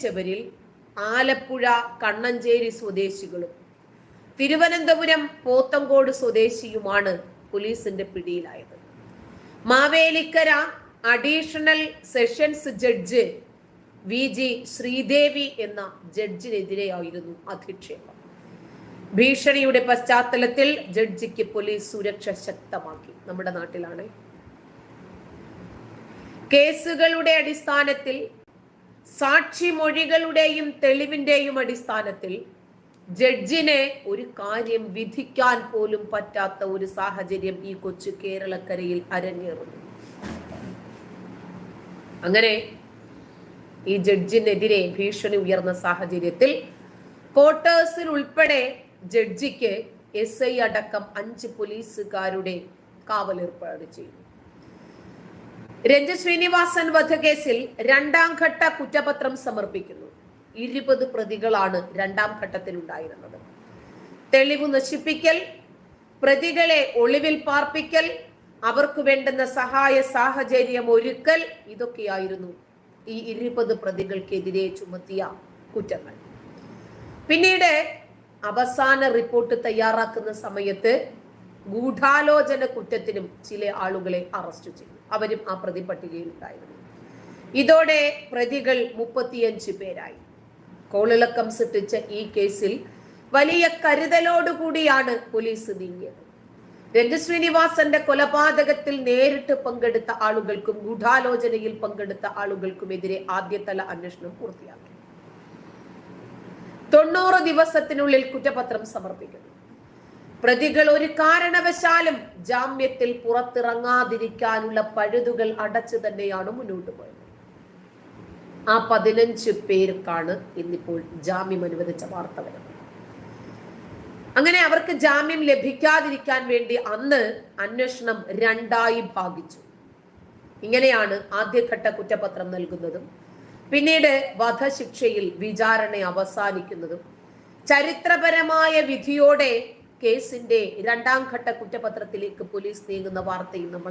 ച്ചവരിൽ ആലപ്പുഴ കണ്ണഞ്ചേരി സ്വദേശികളും തിരുവനന്തപുരം പോത്തങ്കോട് സ്വദേശിയുമാണ് പോലീസിന്റെ പിടിയിലായത്. Mavelikkara additional sessions judge V G Sreedevi എന്ന ജഡ്ജിനെതിരെയായിരുന്നു അധിക്ഷേപം. ഭീഷണിയുടെ പശ്ചാത്തലത്തിൽ ജഡ്ജിക്ക് പോലീസ് സുരക്ഷ ശക്തമാക്കി. നമ്മുടെ നാട്ടിലാണ്. കേസുകളുടെ അടിസ്ഥാനത്തിൽ സാക്ഷിമൊഴികളുടെയും തെളിവിന്റെയും അടിസ്ഥാനത്തിൽ ജഡ്ജിനെ ഒരു കാര്യം വിധിക്കാൻ പോലും പറ്റാത്ത ഒരു സാഹചര്യം ഈ കൊച്ചു കേരളക്കരയിൽ അരങ്ങേറുന്നു. അങ്ങനെ ഈ ജഡ്ജിനെതിരെ ഭീഷണി ഉയർന്ന സാഹചര്യത്തിൽ ക്വാർട്ടേഴ്സിൽ ഉൾപ്പെടെ ജഡ്ജിക്ക് എസ് ഐ അടക്കം അഞ്ച് പോലീസുകാരുടെ കാവലേർപ്പാട് ചെയ്തു രഞ്ജിത് ശ്രീനിവാസൻ വധക്കേസിൽ രണ്ടാം ഘട്ട കുറ്റപത്രം സമർപ്പിക്കുന്നു. ഇരുപത് പ്രതികളാണ് രണ്ടാം ഘട്ടത്തിൽ ഉണ്ടായിരുന്നത് തെളിവ് നശിപ്പിക്കൽ പ്രതികളെ ഒളിവിൽ പാർപ്പിക്കൽ അവർക്ക് വേണ്ടുന്ന സഹായ സാഹചര്യം ഒരുക്കൽ ഇതൊക്കെയായിരുന്നു ഈ ഇരുപത് പ്രതികൾക്കെതിരെ ചുമത്തിയ കുറ്റങ്ങൾ. പിന്നീട് അവസാന റിപ്പോർട്ട് തയ്യാറാക്കുന്ന സമയത്ത് ഗൂഢാലോചന കുറ്റത്തിനും ചില ആളുകളെ അറസ്റ്റ് ചെയ്തു. അവരും ആ പ്രതി പട്ടികയിൽ ഉണ്ടായിരുന്നു ഇതോടെ പ്രതികൾ മുപ്പത്തിയഞ്ച് പേരായി. കോളിളക്കം സൃഷ്ടിച്ച ഈ കേസിൽ വലിയ കരുതലോടുകൂടിയാണ് പോലീസ് നീങ്ങിയത്. രഞ്ജു ശ്രീനിവാസന്റെ കൊലപാതകത്തിൽ നേരിട്ട് പങ്കെടുത്ത ആളുകൾക്കും ഗൂഢാലോചനയിൽ പങ്കെടുത്ത ആളുകൾക്കുമെതിരെ ആദ്യതല അന്വേഷണം പൂർത്തിയാക്കി. തൊണ്ണൂറ് ദിവസത്തിനുള്ളിൽ കുറ്റപത്രം സമർപ്പിക്കുന്നു. പ്രതികൾ ഒരു കാരണവശാലും ജാമ്യത്തിൽ പുറത്തിറങ്ങാതിരിക്കാനുള്ള പഴുതുകൾ അടച്ചു തന്നെയാണ് മുന്നോട്ട് പോയത്. ആ പതിനഞ്ച് പേർക്കാണ് ഇന്നിപ്പോൾ ജാമ്യം അനുവദിച്ച വാർത്ത വരുന്നത്. അങ്ങനെ അവർക്ക് ജാമ്യം ലഭിക്കാതിരിക്കാൻ വേണ്ടി അന്ന് അന്വേഷണം രണ്ടായി ഭാഗിച്ചു. ഇങ്ങനെയാണ് ആദ്യഘട്ട കുറ്റപത്രം നൽകുന്നതും പിന്നീട് വധശിക്ഷയിൽ വിചാരണ അവസാനിക്കുന്നതും ചരിത്രപരമായ വിധിയോടെ കേസിന്റെ രണ്ടാം ഘട്ട കുറ്റപത്രത്തിലേക്ക് പോലീസ് നീങ്ങുന്ന വാർത്തയും നമ്മൾ